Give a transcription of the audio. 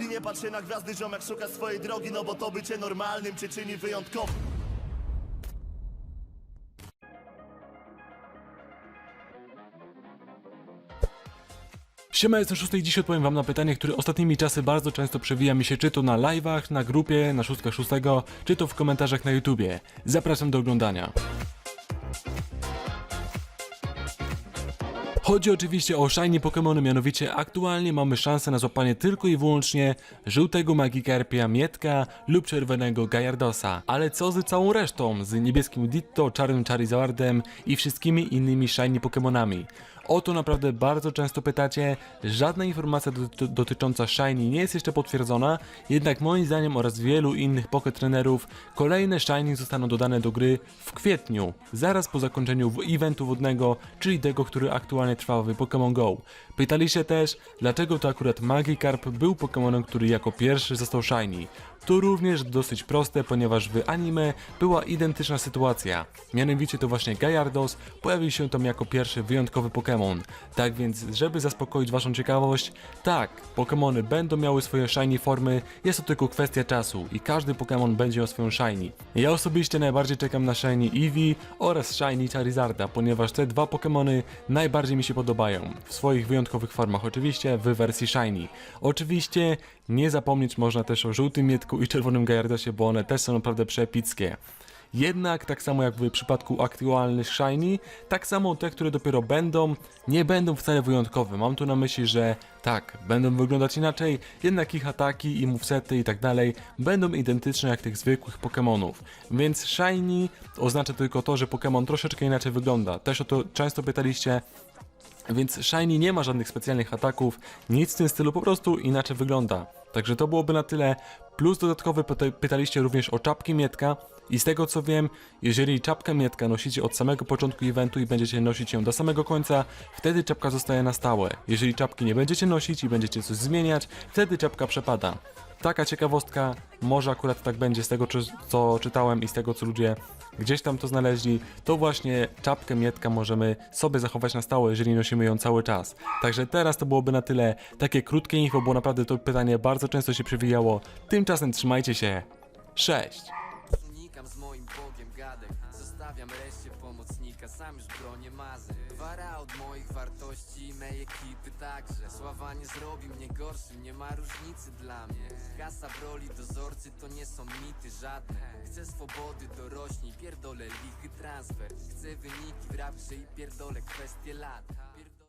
I nie patrz się na gwiazdy, ziomek szuka swojej drogi No bo to bycie normalnym cię czyni wyjątkowym Siema, jestem szósty i dziś odpowiem wam na pytanie, które ostatnimi czasy bardzo często przewija mi się czy to na live'ach, na grupie, na szóstka szóstego, czy to w komentarzach na YouTubie. Zapraszam do oglądania. Chodzi oczywiście o shiny Pokémony, mianowicie aktualnie mamy szansę na złapanie tylko i wyłącznie żółtego Magikarpia Mietka lub czerwonego Gajardosa. Ale co z całą resztą? Z niebieskim Ditto, czarnym Charizardem i wszystkimi innymi shiny Pokémonami? O to naprawdę bardzo często pytacie, żadna informacja doty- dotycząca Shiny nie jest jeszcze potwierdzona, jednak moim zdaniem oraz wielu innych Poketrenerów kolejne Shiny zostaną dodane do gry w kwietniu, zaraz po zakończeniu eventu wodnego, czyli tego, który aktualnie trwa w Pokémon GO. Pytaliście też, dlaczego to akurat Magikarp był Pokémonem, który jako pierwszy został Shiny. To również dosyć proste, ponieważ w anime była identyczna sytuacja. Mianowicie to właśnie Gajardos pojawił się tam jako pierwszy wyjątkowy Pokémon. Tak więc, żeby zaspokoić waszą ciekawość, tak, Pokémony będą miały swoje shiny formy, jest to tylko kwestia czasu i każdy Pokémon będzie miał swoją shiny. Ja osobiście najbardziej czekam na shiny Eevee oraz shiny Charizarda, ponieważ te dwa Pokémony najbardziej mi się podobają. W swoich wyjątkowych formach oczywiście, w wersji shiny. Oczywiście nie zapomnieć można też o żółtym mietku i czerwonym Gajardosie, bo one też są naprawdę przepickie. Jednak, tak samo jak w przypadku aktualnych Shiny, tak samo te, które dopiero będą, nie będą wcale wyjątkowe. Mam tu na myśli, że tak, będą wyglądać inaczej, jednak ich ataki i movesety i tak dalej będą identyczne jak tych zwykłych Pokémonów. Więc Shiny oznacza tylko to, że Pokémon troszeczkę inaczej wygląda. Też o to często pytaliście, więc Shiny nie ma żadnych specjalnych ataków, nic w tym stylu, po prostu inaczej wygląda. Także to byłoby na tyle. Plus dodatkowy pyta- pytaliście również o czapki Mietka i z tego co wiem, jeżeli czapkę Mietka nosicie od samego początku eventu i będziecie nosić ją do samego końca, wtedy czapka zostaje na stałe. Jeżeli czapki nie będziecie nosić i będziecie coś zmieniać, wtedy czapka przepada. Taka ciekawostka, może akurat tak będzie z tego, co czytałem i z tego, co ludzie gdzieś tam to znaleźli, to właśnie czapkę Mietka możemy sobie zachować na stałe, jeżeli nosimy ją cały czas. Także teraz to byłoby na tyle takie krótkie info, bo naprawdę to pytanie bardzo często się przewijało. Tymczasem trzymajcie się. Cześć! Z moim Bogiem gadek. Zostawiam reszcie pomocnika Sam już bronię mazy. Wara od moich wartości i mej ekipy także. Sława nie zrobi mnie gorszym Nie ma różnicy dla mnie. Kasa w roli dozorcy to nie są mity żadne. Chcę swobody dorośnij Pierdolę lichy transfer. Chcę wyniki w rapsze i pierdolę kwestie lat. Pier-